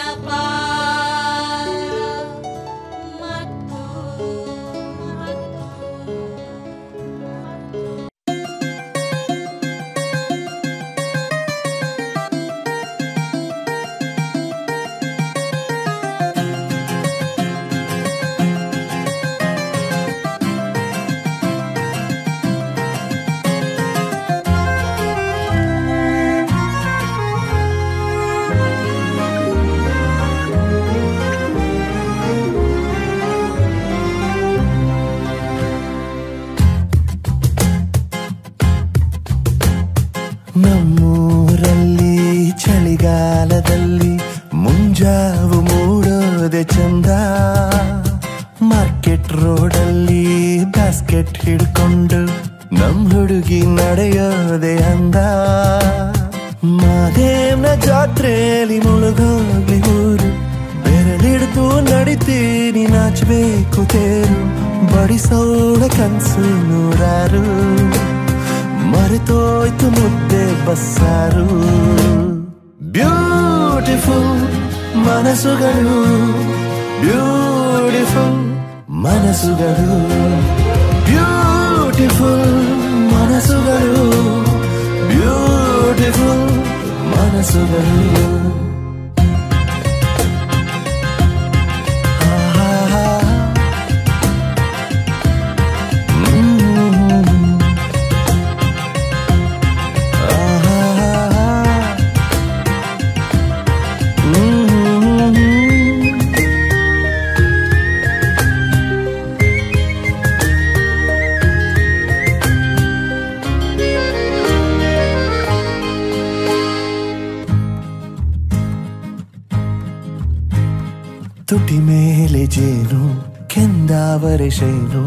Napa. ನಮ್ಮೂರಲ್ಲಿ ಚಳಿಗಾಲದಲ್ಲಿ ಮುಂಜಾವು ಮೂಡೋದೆ ಚಂದ. ಮಾರ್ಕೆಟ್ ರೋಡಲ್ಲಿ ಬಾಸ್ಕೆಟ್ ಹಿಡ್ಕೊಂಡು ನಮ್ ಹುಡುಗಿ ನಡೆಯೋದೆ ಅಂದ. ಮಾದೇವ್ನ ಜಾತ್ರೆಯಲ್ಲಿ ಮುಳುಗೋಗ್ಲಿ ಊರು. ಬೆರಳಿಡ್ದು ನಡಿತೀನಿ, ನಾಚಬೇಕು ತೇರು. ಬಡಿಸೋಳ ಕನ್ಸು ನೂರಾರು. ಮರೆತೋಯ್ತು ಮುದ್ದೆ ಬಸ್ಸಾರು ಬ್ಯೂಟಿಫುಲ್ ಮನಸ್ಸುಗಳು. ಬ್ಯೂಟಿಫುಲ್ ಮನಸ್ಸುಗಳು. ಬ್ಯೂಟಿಫುಲ್ ಮನಸ್ಸುಗಳು. ಬ್ಯೂಟಿಫುಲ್ ಮನಸ್ಸುಗಳು. ಕೆಂದಾವರೆ ಶೈನು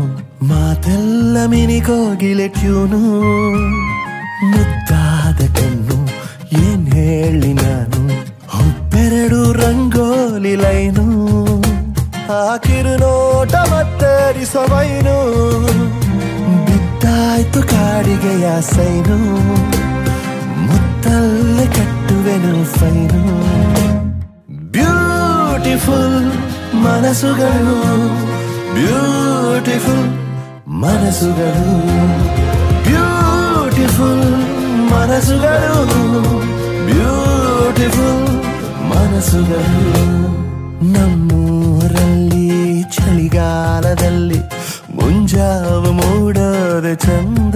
ಮಾತೆಲ್ಲ ಮಿನಿಗೋಗಿಲೆ ಟ್ಯೂನು. ಮುದ್ದಾದ ಕಣ್ಣು, ಏನ್ ಹೇಳಿ ನಾನು. ಹುಬ್ಬೆರಡು ರಂಗೋಲಿ ಲೈನು. ಹಾಕಿರು ನೋಟ ಮತ್ತರಿಸವೈನು ಬಿದ್ದಾಯ್ತು ಕಾಡಿಗೆಯ ಸೈನು. ಮುತ್ತಲ್ಲೇ ಕಟ್ಟುವೆನು ಫೈನು. ಬ್ಯೂಟಿಫುಲ್ ಮನಸ್ಸುಗಳು. ಬ್ಯೂಟಿಫುಲ್ ಮನಸ್ಸುಗಳು. ಬ್ಯೂಟಿಫುಲ್ ಮನಸ್ಸುಗಳು. ಬ್ಯೂಟಿಫುಲ್ ಮನಸ್ಸುಗಳು. ನಮ್ಮೂರಲ್ಲಿ ಚಳಿಗಾಲದಲ್ಲಿ ಮುಂಜಾವ ಮೂಡದ ಚಂದ.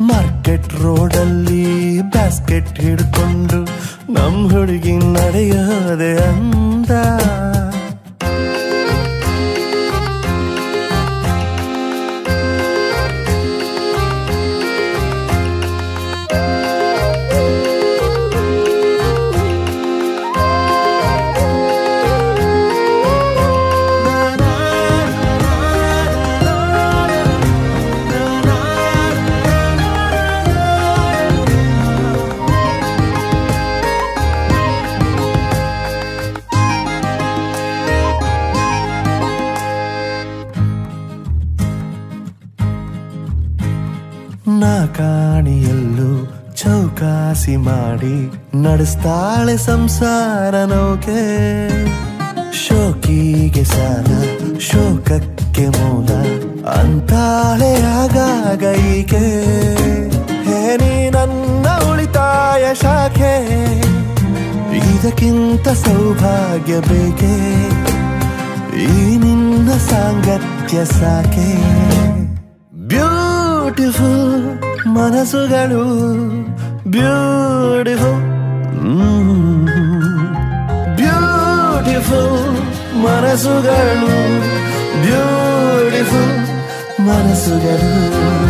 ಮಾರ್ಕೆಟ್ ರೋಡಲ್ಲಿ ಬಾಸ್ಕೆಟ್ ಹಿಡ್ಕೊಂಡು ನಮ್ಮ ಹುಡುಗಿ ನಡೆಯೋದೆ ಅಂದ. ಚೌಕಾಸಿ ಮಾಡಿ ನಡೆಸ್ತಾಳೆ ಸಂಸಾರ ನೌಕೆ. ಶೋಕಿಗೆ ಸಾಲ, ಶೋಕಕ್ಕೆ ಮೂಲ, ಅಂತಾಳೆ ಆಗಾಗ ಈಕೆ. ಹೇನಿ ನನ್ನ ಉಳಿತಾಯ ಶಾಖೆ. ಇದಕ್ಕಿಂತ ಸೌಭಾಗ್ಯ ಬೇಕೆ? ಈ ನಿನ್ನ ಸಾಂಗತ್ಯ ಸಾಕೆ? ಬ್ಯೂಟಿಫುಲ್ ಮನಸ್ಸುಗಳು ಬ್ಯೂಟಿಫುಲ್ ಬ್ಯೂಟಿಫುಲ್ ಮನಸ್ಸುಗಳು ಬ್ಯೂಟಿಫುಲ್ ಮನಸ್ಸುಗಳು. ಬ್ಯೂಟಿಫುಲ್